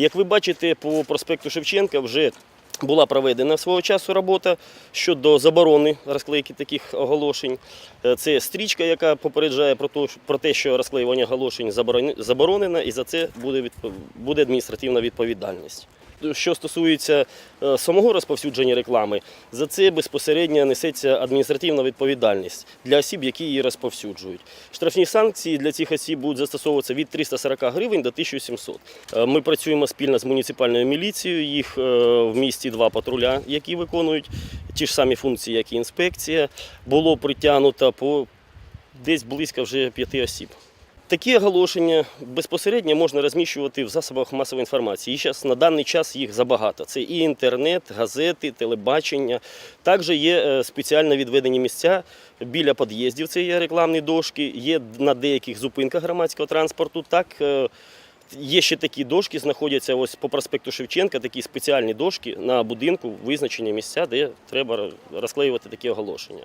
Як ви бачите, по проспекту Шевченка вже була проведена свого часу робота щодо заборони розклейки таких оголошень. Е, Це стрічка, яка попереджає про те, що розклеювання оголошень заборонено, і за це буде адміністративна відповідальність. Що стосується е, самого розповсюдження реклами, за це безпосередньо несеться адміністративна відповідальність для осіб, які її розповсюджують. Штрафні санкції для цих осіб будуть застосовуватися від 340 гривень до 1700. Е, Ми працюємо спільно з муніципальною міліцією. Їх е, в місті два патруля, які виконують ті ж самі функції, як і інспекція. Було притягнуто по десь близько вже п'яти осіб. Такі оголошення безпосередньо можна розміщувати в засобах масової інформації. І зараз на даний час їх забагато. Це і інтернет, газети, телебачення. Також є е, спеціально відведені місця біля під'їздів. Це є рекламні дошки, є на деяких зупинках громадського транспорту. Так е, є ще такі дошки, знаходяться ось по проспекту Шевченка, такі спеціальні дошки на будинку, визначені місця, де треба розклеювати такі оголошення.